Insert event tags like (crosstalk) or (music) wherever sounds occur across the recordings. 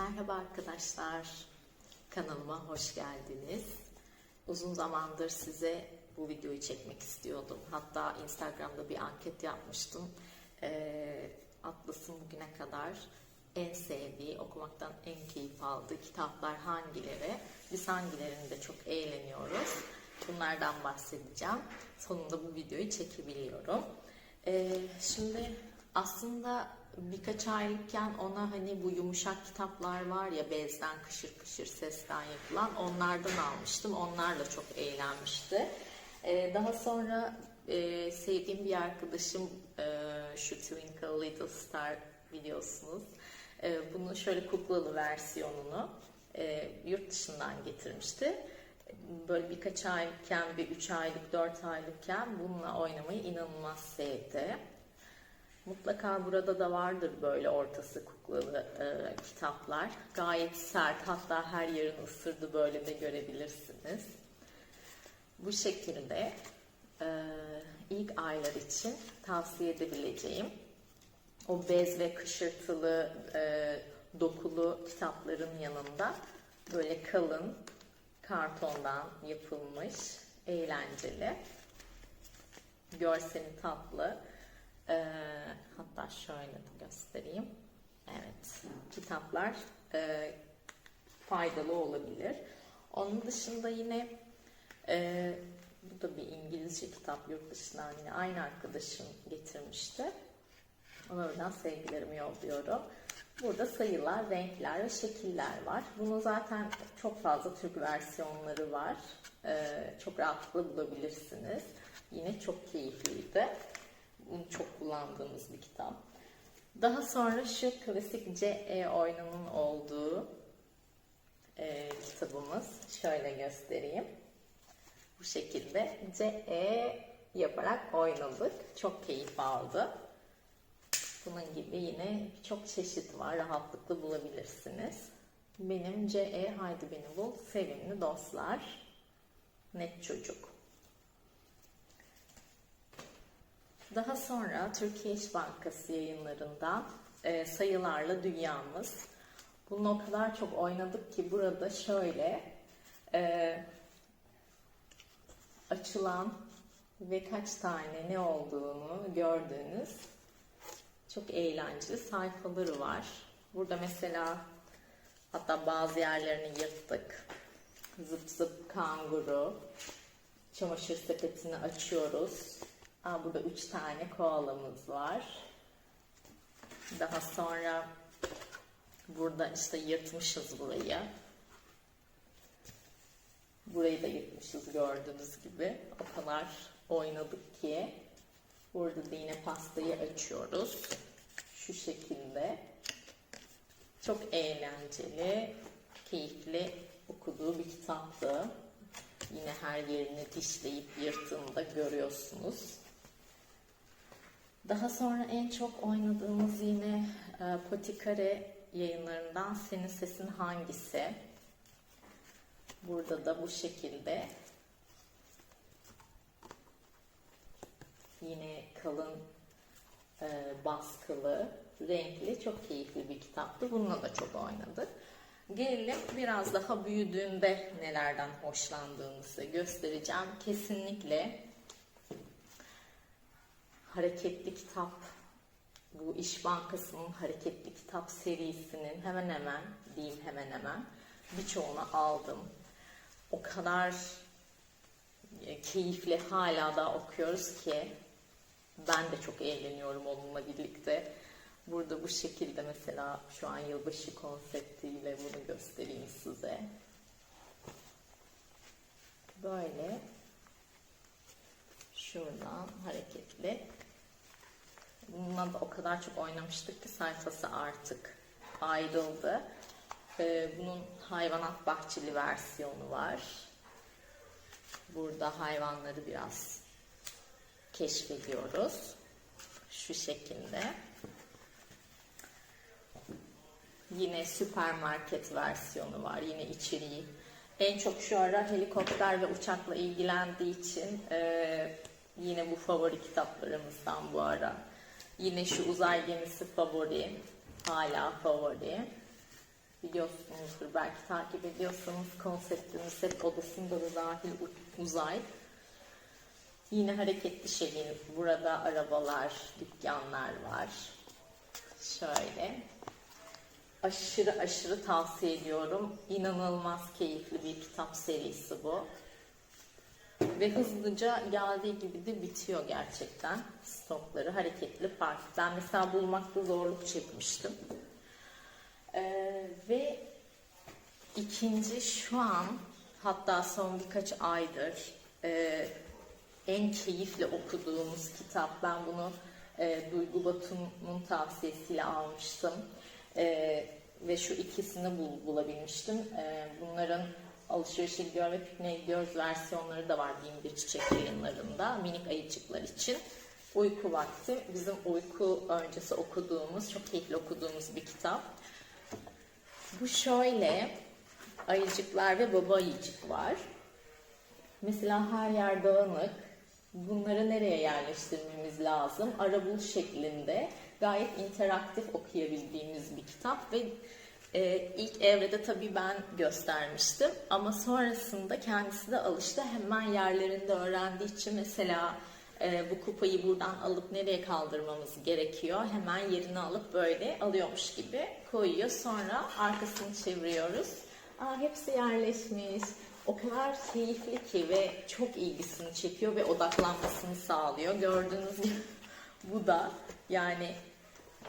Merhaba arkadaşlar. Kanalıma hoş geldiniz. Uzun zamandır size bu videoyu çekmek istiyordum. Hatta Instagram'da bir anket yapmıştım. Ee, Atlas'ın bugüne kadar en sevdiği, okumaktan en keyif aldığı kitaplar hangileri? Biz hangilerinde çok eğleniyoruz? Bunlardan bahsedeceğim. Sonunda bu videoyu çekebiliyorum. Ee, şimdi aslında birkaç aylıkken ona hani bu yumuşak kitaplar var ya bezden kışır kışır sesten yapılan onlardan almıştım. Onlarla çok eğlenmişti. Ee, daha sonra e, sevdiğim bir arkadaşım e, şu Twinkle Little Star biliyorsunuz. E, bunun şöyle kuklalı versiyonunu e, yurt dışından getirmişti. Böyle birkaç aylıkken, bir üç aylık, dört aylıkken bununla oynamayı inanılmaz sevdi. Mutlaka burada da vardır böyle ortası kuklalı e, kitaplar. Gayet sert hatta her yerini ısırdı böyle de görebilirsiniz. Bu şekilde e, ilk aylar için tavsiye edebileceğim o bez ve kışırtılı e, dokulu kitapların yanında böyle kalın kartondan yapılmış eğlenceli görseli tatlı ee, hatta şöyle de göstereyim. Evet, kitaplar e, faydalı olabilir. Onun dışında yine e, bu da bir İngilizce kitap yurt dışından yine aynı arkadaşım getirmişti. Ona oradan sevgilerimi yolluyorum. Burada sayılar, renkler ve şekiller var. Bunun zaten çok fazla Türk versiyonları var. Ee, çok rahatlıkla bulabilirsiniz. Yine çok keyifliydi çok kullandığımız bir kitap. Daha sonra şu klasik C.E. oyununun olduğu e, kitabımız. Şöyle göstereyim. Bu şekilde C.E. yaparak oynadık. Çok keyif aldı. Bunun gibi yine çok çeşit var. Rahatlıkla bulabilirsiniz. Benim C.E. Haydi Beni Bul, Sevimli Dostlar, Net Çocuk. Daha sonra Türkiye İş Bankası yayınlarından e, sayılarla dünyamız. Bunu o kadar çok oynadık ki burada şöyle e, açılan ve kaç tane ne olduğunu gördüğünüz çok eğlenceli sayfaları var. Burada mesela hatta bazı yerlerini yırttık. Zıp zıp kanguru. Çamaşır sepetini açıyoruz. Aa, burada üç tane koalamız var. Daha sonra burada işte yırtmışız burayı. Burayı da yırtmışız gördüğünüz gibi. O kadar oynadık ki. Burada da yine pastayı açıyoruz. Şu şekilde. Çok eğlenceli, keyifli okuduğu bir kitaptı. Yine her yerini dişleyip yırttığını da görüyorsunuz. Daha sonra en çok oynadığımız yine e, Potikare yayınlarından Senin Sesin Hangisi? Burada da bu şekilde yine kalın e, baskılı, renkli, çok keyifli bir kitaptı. Bununla da çok oynadık. Gelelim biraz daha büyüdüğünde nelerden hoşlandığını size göstereceğim. Kesinlikle hareketli kitap, bu İş Bankası'nın hareketli kitap serisinin hemen hemen, diyeyim hemen hemen birçoğunu aldım. O kadar e, keyifli hala da okuyoruz ki ben de çok eğleniyorum onunla birlikte. Burada bu şekilde mesela şu an yılbaşı konseptiyle bunu göstereyim size. Böyle şuradan hareketli. Bununla da o kadar çok oynamıştık ki sayfası artık ayrıldı. Ee, bunun hayvanat bahçeli versiyonu var. Burada hayvanları biraz keşfediyoruz. Şu şekilde. Yine süpermarket versiyonu var. Yine içeriği. En çok şu ara helikopter ve uçakla ilgilendiği için e, yine bu favori kitaplarımızdan bu ara. Yine şu uzay gemisi favori. Hala favori. biliyorsunuzdur belki takip ediyorsanız konseptimiz hep odasında da dahil uzay. Yine hareketli şehir. Burada arabalar, dükkanlar var. Şöyle. Aşırı aşırı tavsiye ediyorum. İnanılmaz keyifli bir kitap serisi bu. Ve hızlıca geldiği gibi de bitiyor gerçekten. Stokları hareketli park. Ben mesela bulmakta zorluk çekmiştim. Ee, ve ikinci şu an hatta son birkaç aydır e, en keyifle okuduğumuz kitap. Ben bunu e, Duygu Batum'un tavsiyesiyle almıştım. E, ve şu ikisini bul, bulabilmiştim. E, bunların Alışverişe gidiyor ve pikniğe gidiyoruz versiyonları da var Bin Bir Çiçek yayınlarında minik ayıcıklar için. Uyku vakti bizim uyku öncesi okuduğumuz, çok keyifli okuduğumuz bir kitap. Bu şöyle ayıcıklar ve baba ayıcık var. Mesela her yer dağınık. Bunları nereye yerleştirmemiz lazım? Arabul şeklinde gayet interaktif okuyabildiğimiz bir kitap ve e, ilk evrede tabii ben göstermiştim ama sonrasında kendisi de alıştı hemen yerlerinde öğrendiği için mesela e, bu kupayı buradan alıp nereye kaldırmamız gerekiyor hemen yerini alıp böyle alıyormuş gibi koyuyor sonra arkasını çeviriyoruz. Aa, hepsi yerleşmiş. O kadar keyifli ki ve çok ilgisini çekiyor ve odaklanmasını sağlıyor. Gördüğünüz gibi (laughs) bu da yani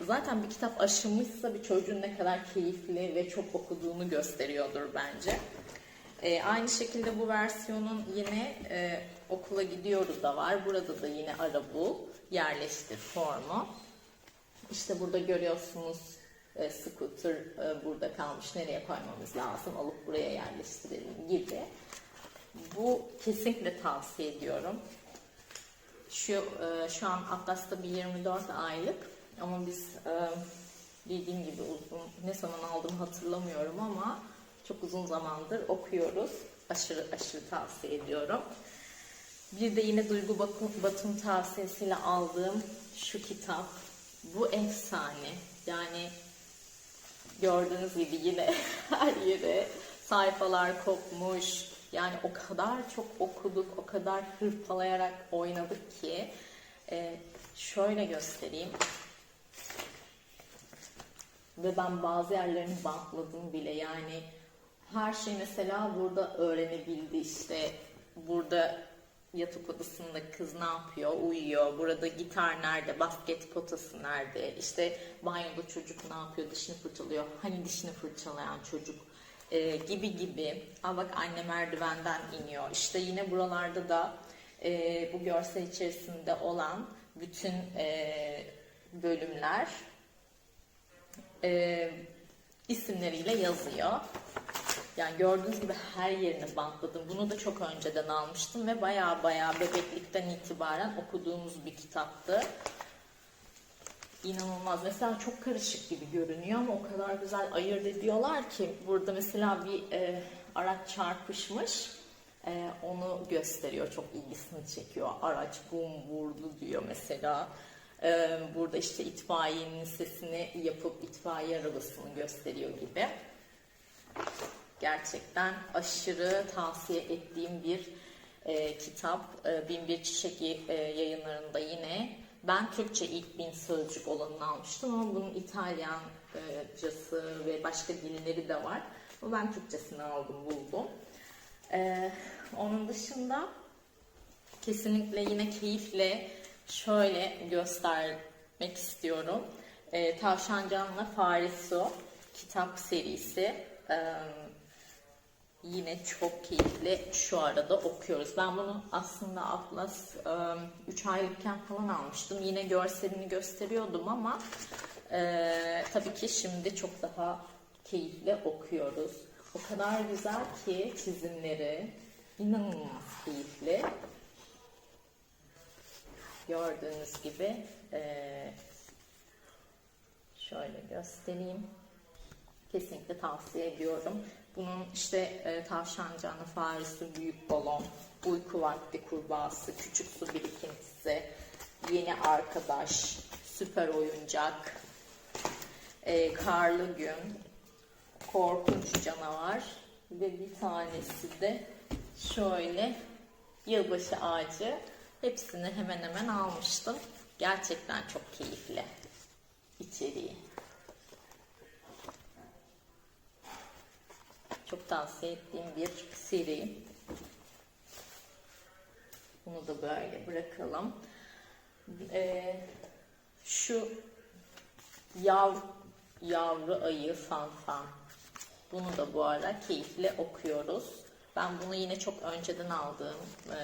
zaten bir kitap aşılmışsa bir çocuğun ne kadar keyifli ve çok okuduğunu gösteriyordur bence. Ee, aynı şekilde bu versiyonun yine e, okula gidiyoruz da var. Burada da yine ara bul, yerleştir formu. İşte burada görüyorsunuz e, scooter e, burada kalmış. Nereye koymamız lazım? Alıp buraya yerleştirelim gibi. Bu kesinlikle tavsiye ediyorum. Şu e, şu an Atlas'ta bir 24 aylık ama biz e, dediğim gibi uzun ne zaman aldım hatırlamıyorum ama çok uzun zamandır okuyoruz. Aşırı aşırı tavsiye ediyorum. Bir de yine Duygu Batum, tavsiyesiyle aldığım şu kitap. Bu efsane. Yani gördüğünüz gibi yine (laughs) her yere sayfalar kopmuş. Yani o kadar çok okuduk, o kadar hırpalayarak oynadık ki e, şöyle göstereyim. Ve ben bazı yerlerini bantladım bile. Yani her şey mesela burada öğrenebildi işte. Burada yatak odasında kız ne yapıyor? Uyuyor. Burada gitar nerede? Basket potası nerede? İşte banyoda çocuk ne yapıyor? Dişini fırçalıyor. Hani dişini fırçalayan çocuk e, gibi gibi. Aa bak anne merdivenden iniyor. İşte yine buralarda da e, bu görsel içerisinde olan bütün e, bölümler e, isimleriyle yazıyor. Yani gördüğünüz gibi her yerini bantladım. Bunu da çok önceden almıştım ve baya baya bebeklikten itibaren okuduğumuz bir kitaptı. İnanılmaz. Mesela çok karışık gibi görünüyor ama o kadar güzel ayırt ediyorlar ki burada mesela bir e, araç çarpışmış. E, onu gösteriyor. Çok ilgisini çekiyor. Araç bum vurdu diyor mesela. Burada işte itfaiyenin sesini yapıp itfaiye arabasını gösteriyor gibi. Gerçekten aşırı tavsiye ettiğim bir e, kitap. E, Bin Bir Çiçek e, yayınlarında yine. Ben Türkçe ilk bin sözcük olanını almıştım ama bunun İtalyancası ve başka dilleri de var. Ama ben Türkçesini aldım, buldum. E, onun dışında kesinlikle yine keyifle şöyle göstermek istiyorum. E, Tavşancan'la Farisu kitap serisi. E, yine çok keyifli şu arada okuyoruz. Ben bunu aslında Atlas 3 aylıkken falan almıştım. Yine görselini gösteriyordum ama e, tabii ki şimdi çok daha keyifli okuyoruz. O kadar güzel ki çizimleri inanılmaz keyifli. Gördüğünüz gibi e, şöyle göstereyim. Kesinlikle tavsiye ediyorum. Bunun işte e, tavşan canı faresi, büyük balon, uyku vakti kurbağası, küçük su birikintisi, yeni arkadaş, süper oyuncak, e, karlı gün, korkunç canavar ve bir tanesi de şöyle yılbaşı ağacı. Hepsini hemen hemen almıştım. Gerçekten çok keyifli içeriği. Çok tavsiye ettiğim bir seri. Bunu da böyle bırakalım. Ee, şu yav, yavru ayı fanfan. Bunu da bu ara keyifle okuyoruz. Ben bunu yine çok önceden aldığım e,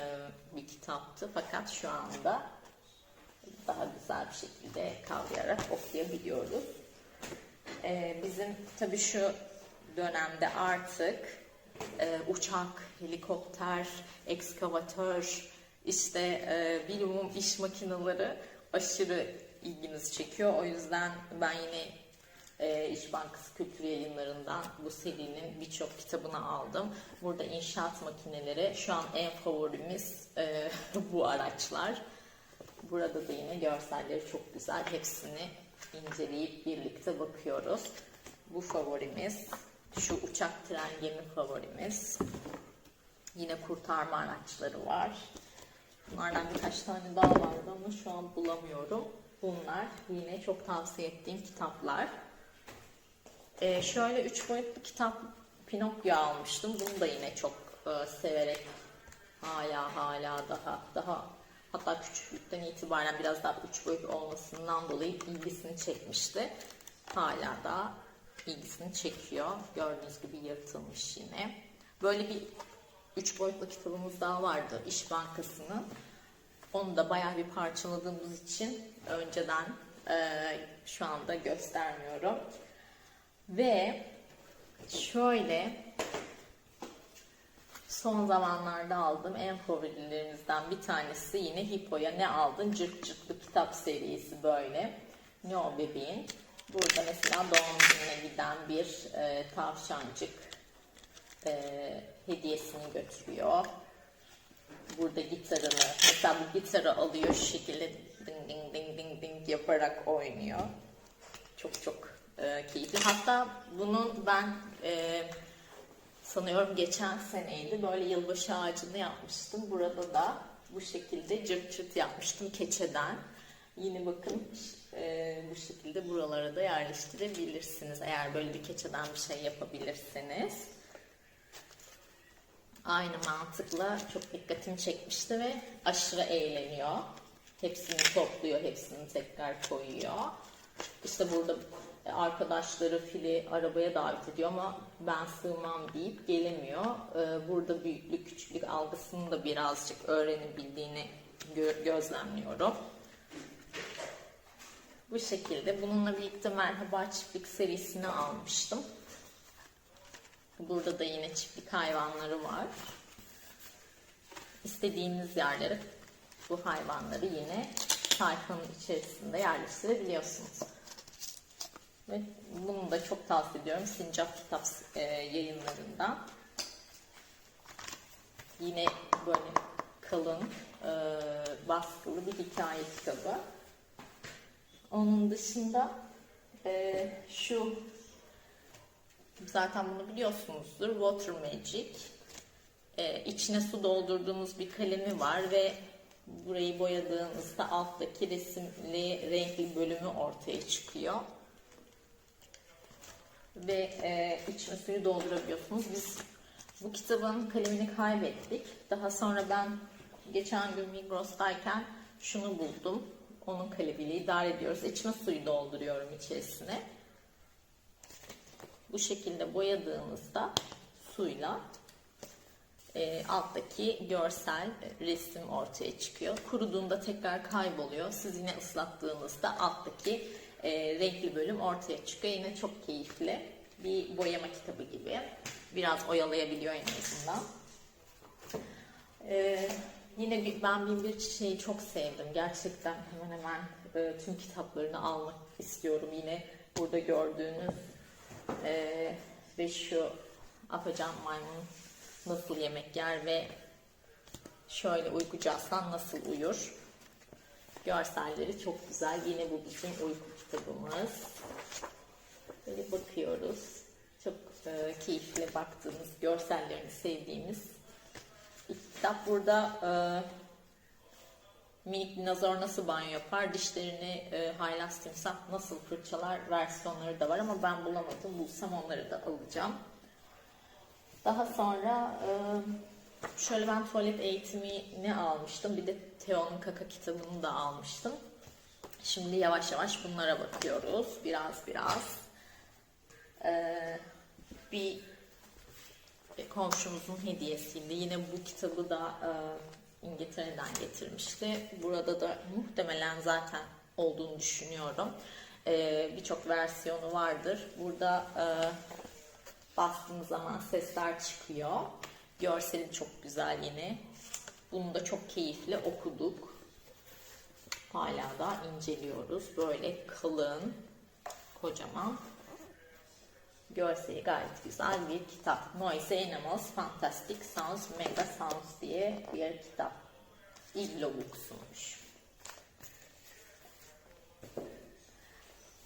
bir kitaptı. Fakat şu anda daha güzel bir şekilde kavrayarak okuyabiliyoruz. Ee, bizim tabii şu dönemde artık e, uçak, helikopter, ekskavatör, işte e, bilumum iş makineleri aşırı ilgimizi çekiyor. O yüzden ben yine e, İş Bankası Kültür Yayınları'ndan bu serinin birçok kitabını aldım. Burada inşaat makineleri şu an en favorimiz e, (laughs) bu araçlar. Burada da yine görselleri çok güzel. Hepsini inceleyip birlikte bakıyoruz. Bu favorimiz. Şu uçak, tren, gemi favorimiz. Yine kurtarma araçları var. Bunlardan birkaç tane daha vardı ama şu an bulamıyorum. Bunlar yine çok tavsiye ettiğim kitaplar. Ee, şöyle üç boyutlu kitap Pinokyo almıştım. Bunu da yine çok e, severek hala hala daha daha hatta küçüklükten itibaren biraz daha üç boyut olmasından dolayı ilgisini çekmişti. Hala da ilgisini çekiyor. Gördüğünüz gibi yırtılmış yine. Böyle bir üç boyutlu kitabımız daha vardı İş Bankası'nın. Onu da bayağı bir parçaladığımız için önceden e, şu anda göstermiyorum. Ve şöyle son zamanlarda aldığım en favorilerimizden bir tanesi yine Hippo'ya ne aldın? Cırt cırtlı kitap serisi böyle. Ne o bebeğin? Burada mesela doğum gününe giden bir e, tavşancık e, hediyesini götürüyor. Burada gitarını, mesela bu gitarı alıyor şu şekilde ding ding ding ding ding yaparak oynuyor. Çok çok e, keyifli. Hatta bunun ben e, sanıyorum geçen seneydi böyle yılbaşı ağacını yapmıştım. Burada da bu şekilde cırt cırt yapmıştım keçeden. Yine bakın e, bu şekilde buralara da yerleştirebilirsiniz. Eğer böyle bir keçeden bir şey yapabilirseniz. Aynı mantıkla çok dikkatimi çekmişti ve aşırı eğleniyor. Hepsini topluyor, hepsini tekrar koyuyor. İşte burada arkadaşları fili arabaya davet ediyor ama ben sığmam deyip gelemiyor. Ee, Burada büyüklük küçüklük algısını da birazcık öğrenebildiğini gö- gözlemliyorum. Bu şekilde bununla birlikte Merhaba Çiftlik serisini almıştım. Burada da yine çiftlik hayvanları var. İstediğiniz yerlere bu hayvanları yine sayfanın içerisinde yerleştirebiliyorsunuz. Ve bunu da çok tavsiye ediyorum Sincap Kitap e, yayınlarından. Yine böyle kalın e, baskılı bir hikaye kitabı. Onun dışında e, şu zaten bunu biliyorsunuzdur Water Magic. E, içine su doldurduğunuz bir kalemi var ve burayı boyadığınızda alttaki resimli renkli bölümü ortaya çıkıyor ve e, içine suyu doldurabiliyorsunuz. Biz bu kitabın kalemini kaybettik. Daha sonra ben geçen gün Migros'tayken şunu buldum. Onun kalemiyle idare ediyoruz. İçine suyu dolduruyorum içerisine. Bu şekilde boyadığınızda suyla e, alttaki görsel resim ortaya çıkıyor. Kuruduğunda tekrar kayboluyor. Siz yine ıslattığınızda alttaki e, renkli bölüm ortaya çıkıyor. Yine çok keyifli bir boyama kitabı gibi. Biraz oyalayabiliyor en azından. E, yine bir, ben bin bir çiçeği çok sevdim. Gerçekten hemen hemen e, tüm kitaplarını almak istiyorum. Yine burada gördüğünüz e, ve şu Afacan maymun nasıl yemek yer ve şöyle uykucu aslan nasıl uyur. Görselleri çok güzel. Yine bu bizim uyku kitabımız. Böyle bakıyoruz. Çok e, keyifle baktığımız, görsellerini sevdiğimiz bir kitap. Burada e, minik dinozor nasıl banyo yapar, dişlerini e, haylaz timsah nasıl fırçalar versiyonları da var ama ben bulamadım. Bulsam onları da alacağım. Daha sonra e, şöyle ben tuvalet eğitimini almıştım. Bir de Teo'nun kaka kitabını da almıştım. Şimdi yavaş yavaş bunlara bakıyoruz. Biraz biraz. Ee, bir komşumuzun hediyesiydi. Yine bu kitabı da e, İngiltere'den getirmişti. Burada da muhtemelen zaten olduğunu düşünüyorum. Ee, Birçok versiyonu vardır. Burada e, bastığınız zaman sesler çıkıyor. Görseli çok güzel yine. Bunu da çok keyifli okuduk. Hala da inceliyoruz. Böyle kalın, kocaman. Görseli gayet güzel bir kitap. Noisy Animals Fantastic Sounds Mega Sounds diye bir kitap. İblo Books'umuş.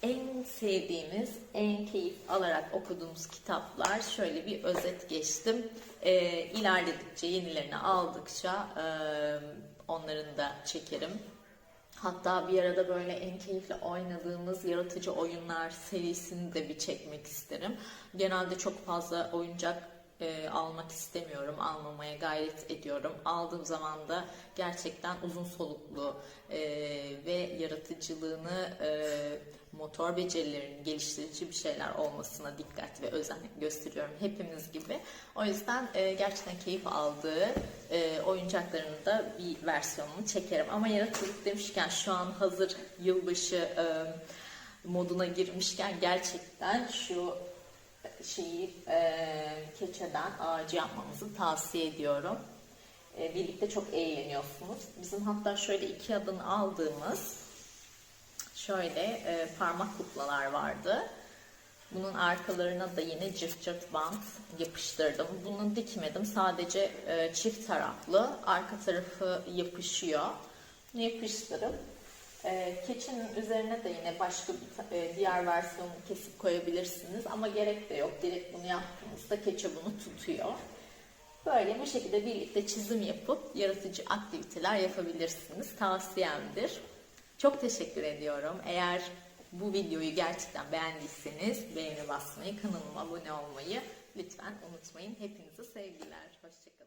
En sevdiğimiz, en keyif alarak okuduğumuz kitaplar şöyle bir özet geçtim. Ee, ilerledikçe, yenilerini aldıkça e, onların da çekerim. Hatta bir arada böyle en keyifli oynadığımız yaratıcı oyunlar serisini de bir çekmek isterim. Genelde çok fazla oyuncak e, almak istemiyorum, almamaya gayret ediyorum. Aldığım zaman da gerçekten uzun soluklu e, ve yaratıcılığını, e, motor becerilerini geliştirici bir şeyler olmasına dikkat ve özen gösteriyorum hepimiz gibi. O yüzden e, gerçekten keyif aldığı e, oyuncaklarının da bir versiyonunu çekerim. Ama yaratıcılık demişken şu an hazır yılbaşı e, moduna girmişken gerçekten şu şeyi e, keçeden ağacı yapmamızı tavsiye ediyorum. E, birlikte çok eğleniyorsunuz. Bizim hatta şöyle iki adını aldığımız şöyle e, parmak kuklalar vardı. Bunun arkalarına da yine cırt cırt bant yapıştırdım. Bunu dikmedim. Sadece e, çift taraflı. Arka tarafı yapışıyor. Bunu yapıştırıp e, keçinin üzerine de yine başka bir e, diğer versiyonunu kesip koyabilirsiniz. Ama gerek de yok. Direkt bunu yaptığınızda keçe bunu tutuyor. Böyle bu şekilde birlikte çizim yapıp yaratıcı aktiviteler yapabilirsiniz. Tavsiyemdir. Çok teşekkür ediyorum. Eğer bu videoyu gerçekten beğendiyseniz beğeni basmayı, kanalıma abone olmayı lütfen unutmayın. Hepinize sevgiler. Hoşçakalın.